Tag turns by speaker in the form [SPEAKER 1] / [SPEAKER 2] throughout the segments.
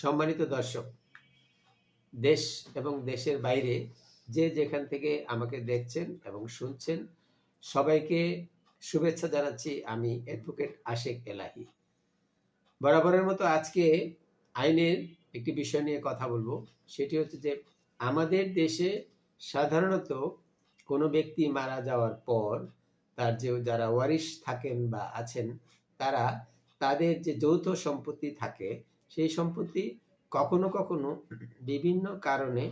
[SPEAKER 1] সম্মানিত দর্শক, দেশ এবং দেশের বাইরে যে যেখান থেকে আমাকে দেখছেন এবং শুনছেন, সবাইকে শুভেচ্ছা জানাচ্ছি আমি অ্যাডভোকেট আশেক এলাহি। বরাবরের মতো আজকে আইনের একটি বিষয় নিয়ে কথা বলব, সেটি হচ্ছে যে আমাদের দেশে সাধারণত কোনো ব্যক্তি মারা যাওয়ার পর তার যে যারা ওয়ারিশ থাকেন বা আছেন, তারা তাদের যে যৌথ সম্পত্তি থাকে সেই সম্পত্তি কখনো কখনো বিভিন্ন কারণে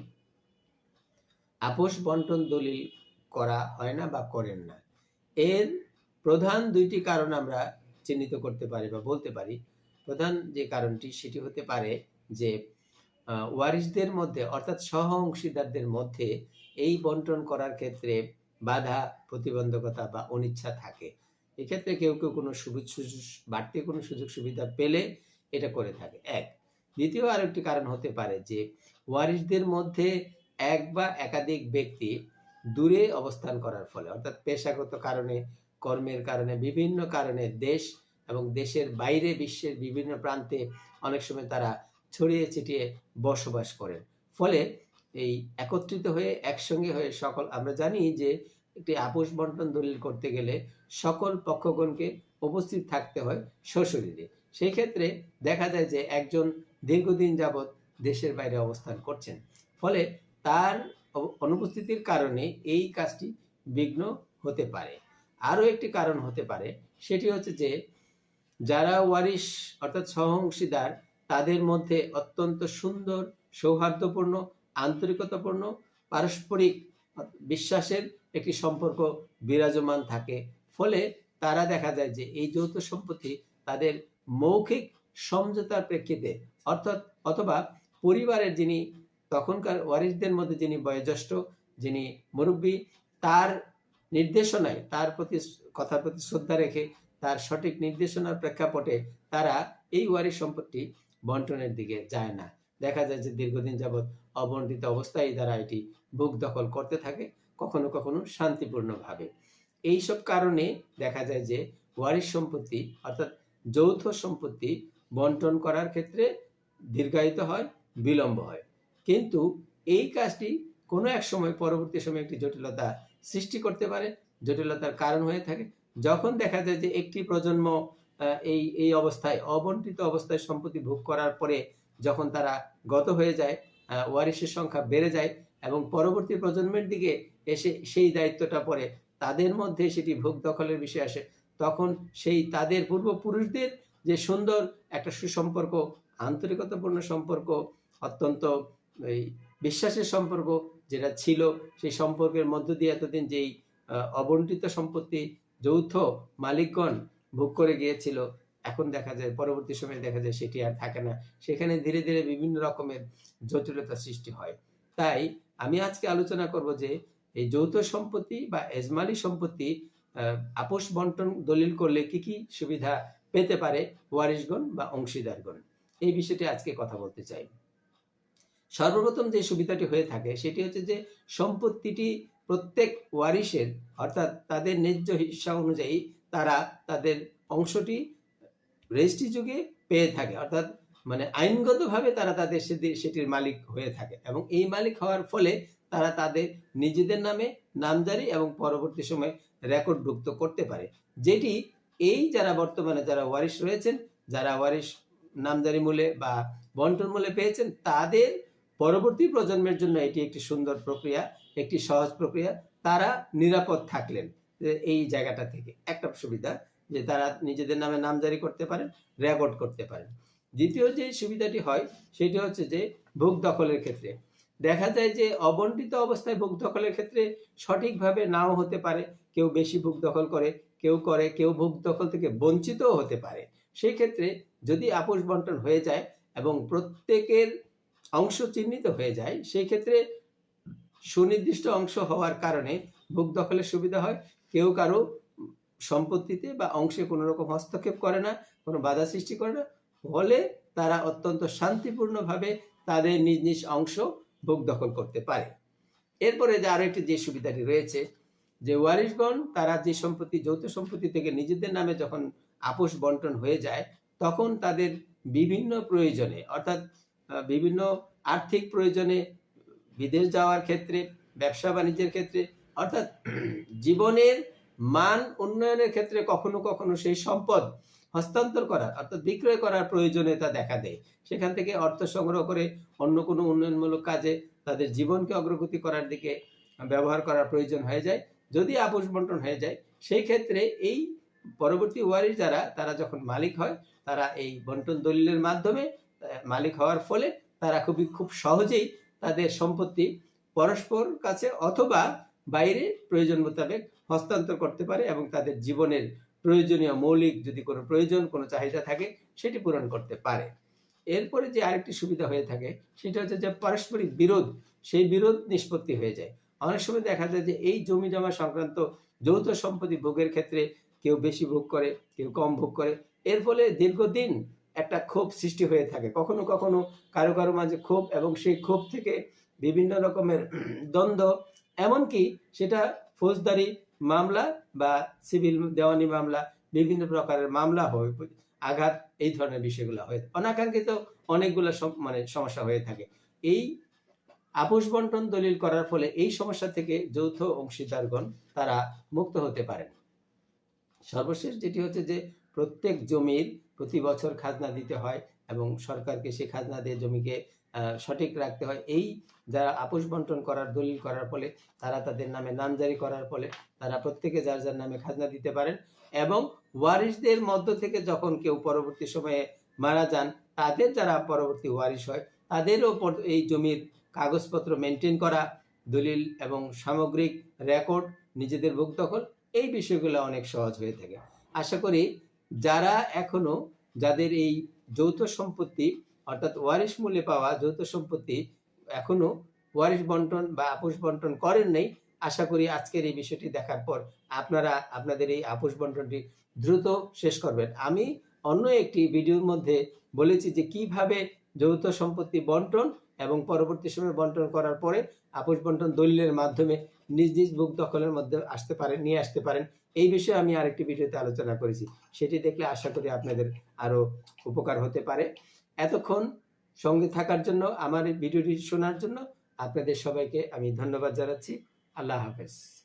[SPEAKER 1] আপোষ বন্টন দলিল করা হয় না বা করেন না। এর প্রধান দুইটি কারণ আমরা চিহ্নিত করতে পারি বা বলতে পারি। প্রধান যে কারণটি সেটি হতে পারে যে আহ, ওয়ারিশদের মধ্যে অর্থাৎ সহ অংশীদারদের মধ্যে এই বন্টন করার ক্ষেত্রে বাধা প্রতিবন্ধকতা বা অনিচ্ছা থাকে। এক্ষেত্রে কেউ কেউ কোনো সুযোগ- বাড়তি কোনো সুযোগ সুবিধা পেলে এটা করে থাকে। এক। দ্বিতীয় আরেকটি কারণ হতে পারে যে, ওয়ারিশদের মধ্যে এক বা একাধিক ব্যক্তি দূরে অবস্থান করার ফলে, অর্থাৎ পেশাগত কারণে, কর্মের কারণে, বিভিন্ন কারণে দেশ এবং দেশের বাইরে বিশ্বের বিভিন্ন প্রান্তে অনেক সময় তারা ছড়িয়ে ছিটিয়ে বসবাস করেন। ফলে এই একত্রিত হয়ে, একসঙ্গে হয়ে সকল, আমরা জানি যে, একটি আপোষ বন্টন দলিল করতে গেলে সকল পক্ষগণকে উপস্থিত থাকতে হয় সশরীরে। সেই ক্ষেত্রে দেখা যায় যে একজন দীর্ঘদিন যাবৎ দেশের বাইরে অবস্থান করছেন। ফলে তার অনুপস্থিতির কারণে এই কাজটি বিঘ্ন হতে পারে। আরও একটি কারণ হতে পারে, সেটি হচ্ছে যে যারা ওয়ারিশ অর্থাৎ সহংশীদার তাদের মধ্যে অত্যন্ত সুন্দর, সৌহার্দ্যপূর্ণ, আন্তরিকতাপূর্ণ, পারস্পরিক বিশ্বাসের একটি সম্পর্ক বিরাজমান থাকে। ফলে তারা দেখা যায় যে এই যৌথ সম্পত্তি তাদের মৌখিক সমঝোতার প্রেক্ষিতে, অর্থাৎ অথবা পরিবারের যিনি তখনকার ওয়ারিসদের মধ্যে যিনি বয়োজ্যেষ্ঠ, যিনি মুরব্বী, তার নির্দেশনায়, তার প্রতি কথার প্রতি শ্রদ্ধা রেখে তার সঠিক নির্দেশনার প্রেক্ষাপটে তারা এই ওয়ারিশ সম্পত্তি বন্টনের দিকে যায় না। দেখা যায় যে দীর্ঘদিন যাবৎ অবন্টিত অবস্থায় তারা এটি বুক দখল করতে থাকে, কখনো কখনো শান্তিপূর্ণভাবে। এইসব কারণে দেখা যায় যে ওয়ারিস সম্পত্তি, অর্থাৎ যৌথ সম্পত্তি বন্টন করার ক্ষেত্রে দীর্ঘায়িত হয়, বিলম্ব হয়। কিন্তু এই কাজটি কোনো এক সময়, পরবর্তী সময়ে একটি জটিলতা সৃষ্টি করতে পারে, জটিলতার কারণ হয়ে থাকে। যখন দেখা যায় যে একটি প্রজন্ম এই এই অবস্থায়, অবন্টিত অবস্থায় সম্পত্তি ভোগ করার পরে যখন তারা গত হয়ে যায় ওয়ারিসের সংখ্যা বেড়ে যায় এবং পরবর্তী প্রজন্মের দিকে এসে সেই দায়িত্বটা পড়ে, তাদের মধ্যে সেটি ভোগ দখলের বিষয় আসে। তখন সেই তাদের পূর্বপুরুষদের যে সুন্দর একটা সুসম্পর্ক, আন্তরিকতাপূর্ণ সম্পর্ক, অত্যন্ত এই বিশ্বাসের সম্পর্ক যেটা ছিল, সেই সম্পর্কের মধ্য দিয়ে এতদিন যেই অবন্টিত সম্পত্তি যৌথ মালিকগণ ভোগ করে গিয়েছিল, এখন দেখা যায়, পরবর্তী সময়ে দেখা যায় সেটি আর থাকে না। সেখানে ধীরে ধীরে বিভিন্ন রকমের জটিলতা সৃষ্টি হয়। তাই আমি আজকে আলোচনা করব যে এই যৌথ সম্পত্তি বা এজমালি সম্পত্তি আপোষ বন্টন দলিল করলে কি কি সুবিধা পেতে পারে ওয়ারিশগণ বা অংশীদারগণ? এই বিষয়টি আজকে কথা বলতে চাই। সর্বপ্রথম যে সুবিধাটি হয়ে থাকে, সেটি হচ্ছে যে সম্পত্তিটি প্রত্যেক ওয়ারিশের, অর্থাৎ তাদের ন্যায্য হিস্সা অনুযায়ী তারা তাদের অংশটি রেজিস্ট্রি যুগে পেয়ে থাকে, অর্থাৎ মানে আইনগতভাবে তারা তাদের সেটি- সেটির মালিক হয়ে থাকে এবং এই মালিক হওয়ার ফলে তারা তাদের নিজেদের নামে নামজারি এবং পরবর্তী সময় রেকর্ডভুক্ত করতে পারে। যেটি এই যারা বর্তমানে যারা ওয়ারিশ রয়েছেন, যারা ওয়ারিশ নামজারি মূলে বা বন্টন মূলে পেয়েছেন, তাদের পরবর্তী প্রজন্মের জন্য এটি একটি সুন্দর প্রক্রিয়া, একটি সহজ প্রক্রিয়া। তারা নিরাপদ থাকলেন এই জায়গাটা থেকে। একটা সুবিধা যে তারা নিজেদের নামে নামজারি করতে পারেন রেকর্ড করতে পারেন। দ্বিতীয় যে সুবিধাটি হয়, সেটি হচ্ছে যে ভোগ দখলের ক্ষেত্রে। দেখা যায় যে অবন্টিত অবস্থায় ভোগ দখলের ক্ষেত্রে সঠিকভাবে নাও হতে পারে কেউ বেশি ভোগ দখল করে, কেউ করে, কেউ ভোগ দখল থেকে বঞ্চিতও হতে পারে। সেই ক্ষেত্রে যদি আপোষ বন্টন হয়ে যায় এবং প্রত্যেকের অংশ চিহ্নিত হয়ে যায়, সেই ক্ষেত্রে সুনির্দিষ্ট অংশ হওয়ার কারণে ভোগ দখলের সুবিধা হয়। কেউ কারও সম্পত্তিতে বা অংশে কোনো রকম হস্তক্ষেপ করে না, কোনো বাধা সৃষ্টি করে না ফলে তারা অত্যন্ত শান্তিপূর্ণভাবে তাদের নিজ নিজ অংশ ভোগ দখল করতে পারে। এরপরে যে আরও একটি যে সুবিধাটি রয়েছে যে ওয়ারিশগণ, তারা যে সম্পত্তি, যৌথ সম্পত্তি থেকে নিজেদের নামে যখন আপোষ বন্টন হয়ে যায়, তখন তাদের বিভিন্ন প্রয়োজনে, অর্থাৎ বিভিন্ন আর্থিক প্রয়োজনে বিদেশ যাওয়ার ক্ষেত্রে, ব্যবসা বাণিজ্যের ক্ষেত্রে, অর্থাৎ জীবনের মান উন্নয়নের ক্ষেত্রে কখনো কখনো সেই সম্পদ হস্তান্তর করার, অর্থাৎ বিক্রয় করার প্রয়োজনীয়তা দেখা দেয়। সেখান থেকে অর্থ সংগ্রহ করে অন্য কোনো উন্নয়নমূলক কাজে তাদের জীবনকে অগ্রগতি করার দিকে ব্যবহার করার প্রয়োজন হয়ে যায়। যদি আপোষ বন্টন হয়ে যায়, সেই ক্ষেত্রে এই পরবর্তী ওয়ারিশ যারা তারা যখন মালিক হয়, তারা এই বন্টন দলিলের মাধ্যমে মালিক হওয়ার ফলে তারা খুবই খুব সহজেই তাদের সম্পত্তি পরস্পর কাছে অথবা বাইরে প্রয়োজন মোতাবেক হস্তান্তর করতে পারে এবং তাদের জীবনের প্রয়োজনীয় মৌলিক যদি কোনো প্রয়োজন, কোনো চাহিদা থাকে, সেটি পূরণ করতে পারে। এরপরে যে আরেকটি সুবিধা হয়ে থাকে, সেটা হচ্ছে যে পারস্পরিক বিরোধ, সেই বিরোধ নিষ্পত্তি হয়ে যায়। অনেক সময় দেখা যায় যে এই জমি জমা সংক্রান্ত যৌথ সম্পত্তি ভোগের ক্ষেত্রে কেউ বেশি ভোগ করে, কেউ কম ভোগ করে। এর ফলে দীর্ঘদিন একটা ক্ষোভ সৃষ্টি হয়ে থাকে। কখনো কখনো কারও কারও মাঝে ক্ষোভ এবং সেই ক্ষোভ থেকে বিভিন্ন রকমের দ্বন্দ্ব, এমনকি সেটা ফৌজদারি মামলা বা সিভিল দেওয়ানি মামলা, বিভিন্ন প্রকারের মামলা হয়ে আঘাত, এই ধরনের বিষয়গুলো হয়ে অনাকাঙ্ক্ষিত অনেকগুলো মানে সমস্যা হয়ে থাকে। এই আপোষ বন্টন দলিল করার ফলে এই সমস্যা থেকে যৌথ অংশীদারগণ তারা মুক্ত হতে পারেন। সর্বশেষ যেটি হচ্ছে যে, প্রত্যেক জমির প্রতি বছর খাজনা দিতে হয় এবং সরকারকে সেই খাজনা দিয়ে জমিকে সঠিক রাখতে হয়। এই যারা আপোষ বন্টন করার, দলিল করার ফলে তারা তাদের নামে নামজারি করার ফলে তারা প্রত্যেকে যার যার নামে খাজনা দিতে পারেন এবং ওয়ারিশদের মধ্য থেকে যখন কেউ পরবর্তী সময়ে মারা যান, তাদের যারা পরবর্তী ওয়ারিশ হয়, তাদেরও এই জমির কাগজপত্র মেনটেন করা, দলিল এবং সামগ্রিক রেকর্ড নিজেদের ভোগ দখল, এই বিষয়গুলো অনেক সহজ হয়ে থাকে। আশা করি যারা এখনও যাদের এই যৌথ সম্পত্তি, অর্থাৎ ওয়ারিশ মূল্যে পাওয়া যৌথ সম্পত্তি এখনও ওয়ারিশ বন্টন বা আপোষ বন্টন করেন নাই, আশা করি আজকের এই বিষয়টি দেখার পর আপনারা, আপনাদের এই আপোষ বন্টনটি দ্রুত শেষ করবেন। আমি অন্য একটি ভিডিওর মধ্যে বলেছি যে কীভাবে যৌথ সম্পত্তি বন্টন এবং পরবর্তী সময়ে বন্টন করার পরে আপোষ বন্টন দলিলের মাধ্যমে নিজ নিজ বুক দখলের মধ্যে আসতে পারেন, নিয়ে আসতে পারেন। এই বিষয়ে আমি আরেকটি ভিডিওতে আলোচনা করেছি। সেটি দেখলে আশা করি আপনাদের আরও উপকার হতে পারে। এতক্ষণ সঙ্গে থাকার জন্য, আমার এই ভিডিওটি শোনার জন্য আপনাদের সবাইকে আমি ধন্যবাদ জানাচ্ছি। আল্লাহ হাফেজ।